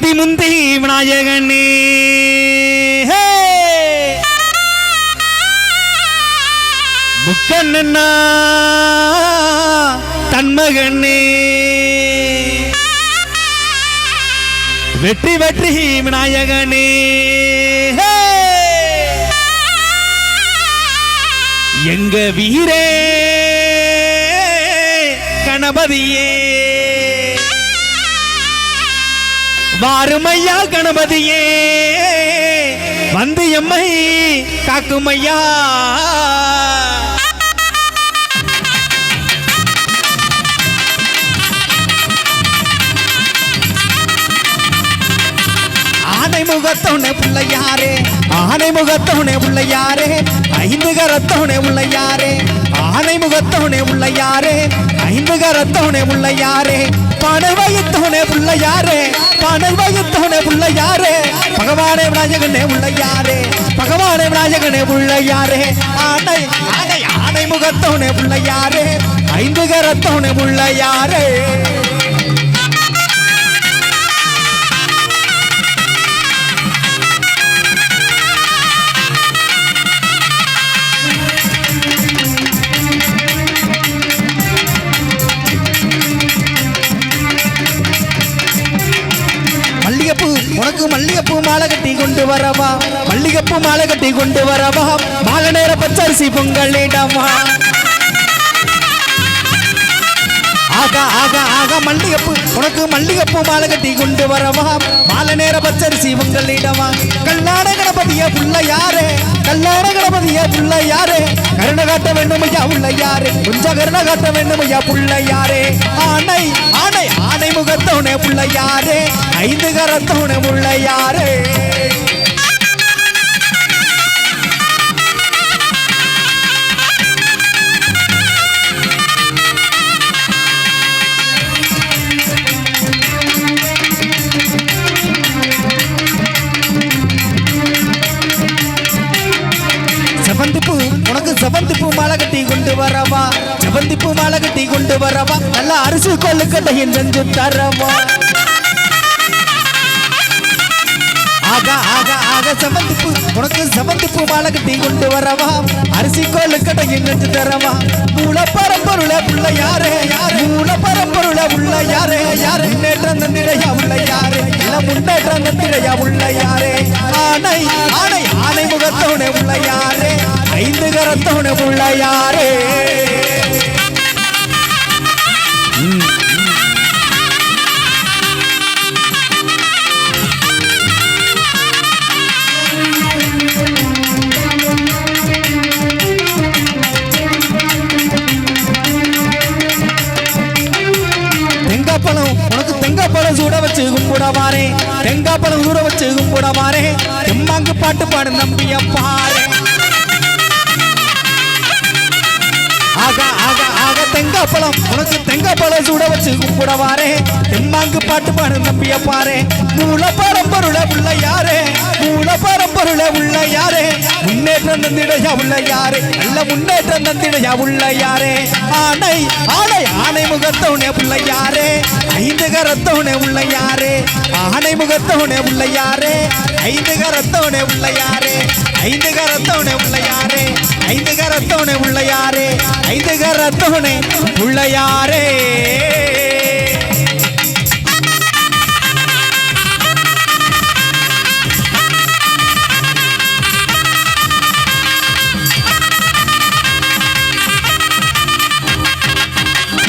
முந்தி முந்தி விநாயகனே. முக்கண்ணா தன்மகனே. வெற்றி வெற்றி விநாயகனே. எங்க வீரே கணபதியே. வாருமையா கணபதியே வந்து எம்மை காக்குமையா. ஆனை முகத்தோனே பிள்ளையாரே ஆனை முகத்தோனே பிள்ளையாரே ஐந்து கரத்தோனே பிள்ளையாரே ஆனை முகத்தோனே பிள்ளையாரே ஐந்து கரத்தோனே பிள்ளையாரே. பனை வயத்தோனே பிள்ளையாரே பனை வயத்தோனே யாரே பகவானே விநாயகனே உள்ள யாரே பகவானே விநாயகனே உள்ள யாரே ஆனை ஆனை ஆனை முகத்தவனே உள்ள யாரே ஐந்து கரத்தவனே உள்ள யாரே மல்லிகைப்பூ உனக்கு மல்லிகைப்பூ மாலை கட்டி கொண்டு வரவா? மல்லிகைப்பூ மாலை கட்டி கொண்டு வரவா? மாலை நேர பச்சரிசி பொங்கலிடமா ஆகா ஆகா ஆகா மல்லிகைப்பூ உனக்கு மல்லிகைப்பூ மாலை கட்டி கொண்டு வரவா? மாலை நேர பச்சரிசி பொங்கலிடமா கல்யாண கணபதிய புள்ள யாரே? கல்யாண கணபதிய புள்ள யாரே? கருணை காட்ட வேண்டும் ஐயா உள்ள யாரே? கொஞ்சம் கருணை காட்ட வேண்டும் ஐயா புள்ள யாரே? ஆனை ஆனை ஆனை முகத்தோனே புள்ள யாரே ஐந்து கரத்தோனே முள்ள யாரே செவந்தி பூ மாலை கட்டி கொண்டு வரவா? செவந்தி பூ மாலை கட்டி கொண்டு வரவா? நல்லா அரிசி கொள்ளுக்கட்டையும் செஞ்சு தரவா? ஆகா ஆகா ஆகா செவந்தி பூ உனக்கு செவந்தி பூ மாலை கட்டி கொண்டு வரவா? அரிசி கொள்ளுக்கட்டையும் செஞ்சு தரவா? மூல பரம்பொருள புள்ள யாரே? யாரு மூல பரம்பொருள உள்ள யாரே? யாரு முன்னேற்றம் தந்திரையா உள்ள யாரு? இல்ல முன்னேற்றம் தந்திரையா உள்ள யாரே? உள்ள யாரே? ஐந்து கரத்தோடு உள்ள யாரே? தெங்காப்பழம் உனக்கு தெங்காப்பழம் சூட வச்சு கும்பிடவாரே தெங்காப்பழம் சூட வச்சு கும்பிடவாரே தெம்மாங்கு பாட்டு பாடு நம்பிய பாரு. ஆகா பழம் உனக்கு உனக்கு தெங்காப்பழம் சூட வச்சு கும்பிடவாரே. தெம்மாங்கு பாட்டு பாடு நம்பிய பாரு. மூல பரம்பொருள உள்ள யாரே? மூல பரம்பொருள உள்ள யாரே? முன்னேற்றம் தந்திடையா உள்ள யாரே? நல்ல முன்னேற்றம் தந்திடையா உள்ள யாரே? ஆனை ஆனை ஆனை முகத்தோனே உள்ள யாரே? ஐந்து கரத்தோனே உள்ள யாரே? ஆனை முகத்தோனே உள்ள யாரே? ஐந்து கரத்தோட உள்ள யாரே? ஐந்து கரத்தோட உள்ள யாரே? ஐந்து கரத்தோட உள்ள யாரே? ஐந்து கரத்தோட உள்ள யாரே?